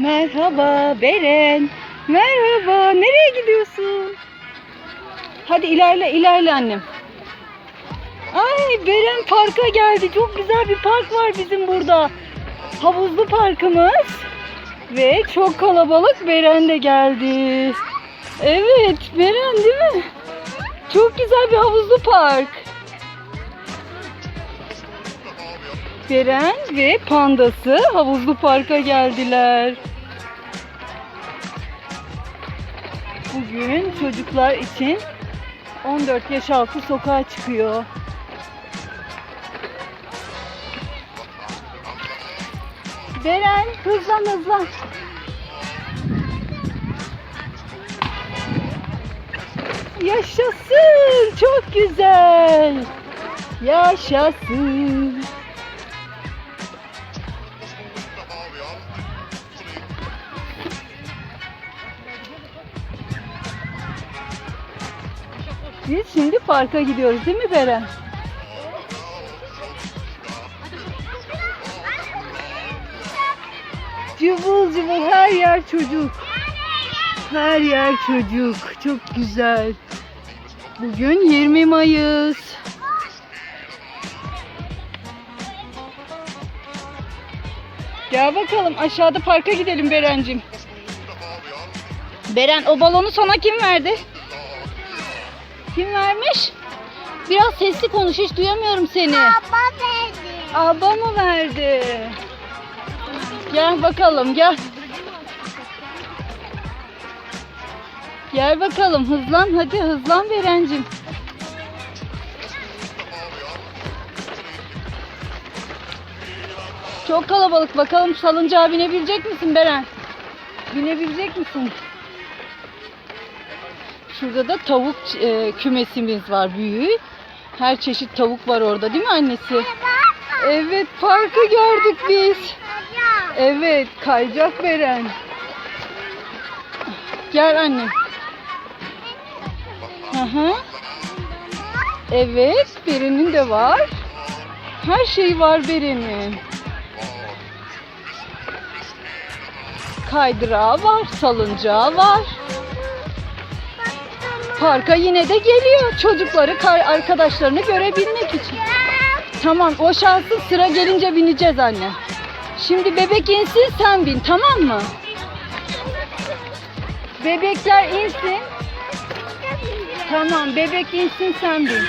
Merhaba Beren. Merhaba. Nereye gidiyorsun? Hadi ilerle ilerle annem. Ay Beren parka geldi. Çok güzel bir park var bizim burada. Havuzlu parkımız. Ve çok kalabalık Beren de geldi. Evet Beren değil mi? Çok güzel bir havuzlu park. Beren ve pandası havuzlu parka geldiler. Bugün çocuklar için 14 yaş altı sokağa çıkıyor. Beren hızlan hızlan. Yaşasın. Çok güzel. Yaşasın. Biz şimdi parka gidiyoruz değil mi Beren? Cıvıl cıvıl her yer çocuk. Her yer çocuk. Çok güzel. Bugün 20 Mayıs. Gel bakalım aşağıda parka gidelim Berencim. Beren o balonu sana kim verdi? Kim vermiş? Biraz sesli konuş hiç duyamıyorum seni. Baba verdi. Abba mı verdi? Gel bakalım gel. Gel bakalım hızlan hadi hızlan Berencim. Çok kalabalık bakalım salıncağa binebilecek misin Beren? Binebilecek misin? Şurada da tavuk e, kümesimiz var büyük. Her çeşit tavuk var orada değil mi annesi? Evet parkı gördük biz. Evet kayacak Beren. Gel annem. Hı hı. Evet Beren'in de var. Her şey var Beren'in. Kaydırağı var, salıncağı var. Parka yine de geliyor çocukları, arkadaşlarını görebilmek için. Tamam o şansın sıra gelince bineceğiz anne. Şimdi bebek insin sen bin tamam mı? Bebekler insin. Tamam bebek insin sen bin.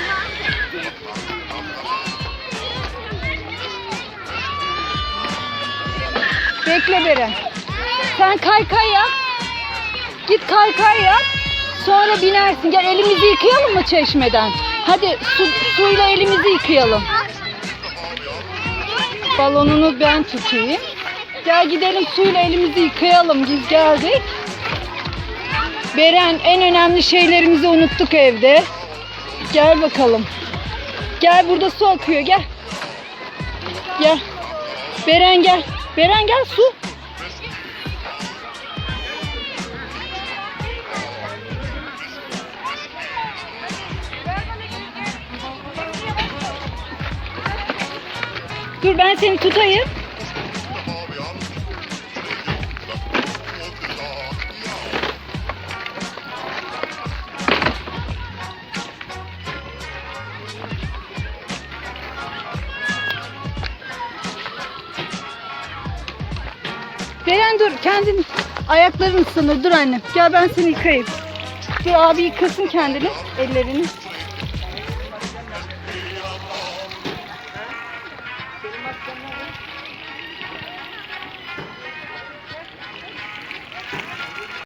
Bekle Beren. Sen kaykay yap. Git kaykay yap. Sonra binersin. Gel elimizi yıkayalım mı çeşmeden? Hadi su, suyla elimizi yıkayalım. Balonunu ben tutayım. Gel gidelim suyla elimizi yıkayalım. Biz geldik. Beren en önemli şeylerimizi unuttuk evde. Gel bakalım. Gel burada su akıyor gel. Gel. Beren gel. Beren gel su. Dur ben seni tutayım. Beren dur kendin ayakların ısınır. Dur annem. Gel ben seni yıkayayım. Dur abi yıkasın kendini ellerini. mas também